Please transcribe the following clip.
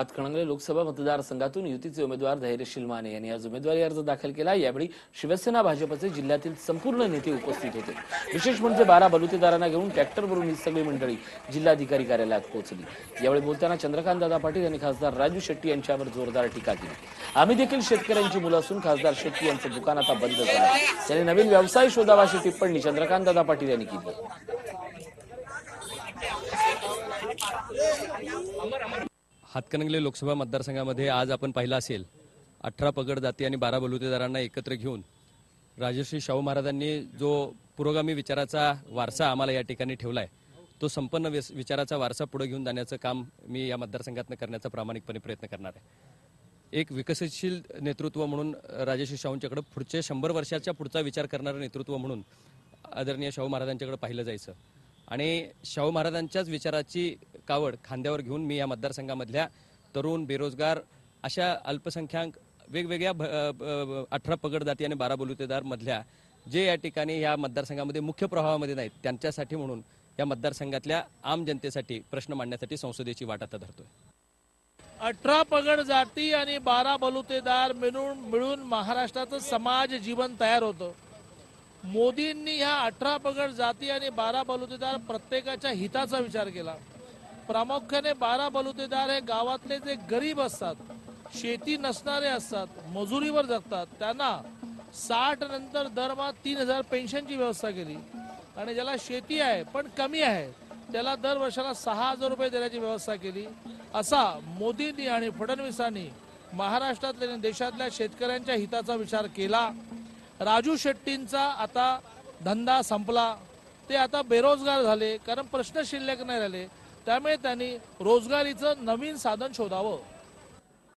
हातकणंगले लोकसभा मतदारसंघातून युतीचे उमेदवार धैर्यशील माने यांनी आज उमेदवारी अर्ज दाखल केला. यावेळी शिवसेना भाजपचे जिल्ह्यातील संपूर्ण नेते उपस्थित होते. विशेष म्हणजे बारा बलुतेदारांना घेऊन ट्रॅक्टरवरून ही सगळी मंडळी जिल्हाधिकारी कार्यालयात पोहोचली. यावेळी बोलताना चंद्रकांत दादा पाटील यांनी खासदार राजू शेट्टी यांच्यावर जोरदार टीका केली. आम्ही देखील शेतकऱ्यांची मुलं असून खासदार शेट्टी यांचं दुकान आता बंद झालं. त्यांनी नवीन व्यवसाय शोधावा अशी टिप्पणी चंद्रकांत दादा पाटील यांनी केली. हातकणंगले लोकसभा मतदारसंघामध्ये आज आपण पाहिलं असेल अठरा पगड जाती आणि बारा बलुतेदारांना एकत्र घेऊन राजश्री शाहू महाराजांनी जो पुरोगामी विचाराचा वारसा आम्हाला या ठिकाणी ठेवला आहे तो संपन्न विचाराचा वारसा पुढे घेऊन जाण्याचं काम मी या मतदारसंघातनं करण्याचा प्रामाणिकपणे प्रयत्न करणार आहे. एक विकसनशील नेतृत्व म्हणून राजेश्री शाहूंच्याकडे पुढचे शंभर वर्षाच्या पुढचा विचार करणारं नेतृत्व म्हणून आदरणीय शाहू महाराजांच्याकडे पाहिलं जायचं. आणि शाहू महाराजांच्याच विचाराची कावड खांद्यावर घेऊन मी या मतदारसंघामधल्या तरुण बेरोजगार अशा अल्पसंख्याक वेगवेगळ्या अठरा पगड जाती आणि बारा बलुतेदार मधल्या जे या ठिकाणी या मतदारसंघामध्ये मुख्य प्रवाहामध्ये नाहीत त्यांच्यासाठी म्हणून या मतदारसंघातल्या आम जनतेसाठी प्रश्न मांडण्यासाठी संसदेची वाट आता धरतोय. अठरा पगड जाती आणि बारा बलुतेदार मिळून मिळून महाराष्ट्राचं समाज जीवन तयार होतं. मोदींनी ह्या अठरा पगड जाती आणि बारा बलुतेदार प्रत्येकाच्या हिताचा विचार केला. प्रामुख्याने बारा बलुतेदार हे गावातले जे गरीब असतात शेती नसणारे असतात मजुरीवर जगतात त्यांना साठ नंतर दरमहा तीन हजार पेन्शनची व्यवस्था केली. आणि ज्याला शेती आहे पण कमी आहे त्याला दर वर्षाला सहा हजार रुपये देण्याची व्यवस्था केली. असा मोदींनी आणि फडणवीसांनी महाराष्ट्रातल्या देशातल्या शेतकऱ्यांच्या हिताचा विचार केला. राजू शेट्टींचा आता धंदा संपला. ते आता बेरोजगार झाले कारण प्रश्न शिल्लक नाही राहिले. त्यामुळे त्यांनी रोजगारीचं नवीन साधन शोधावं.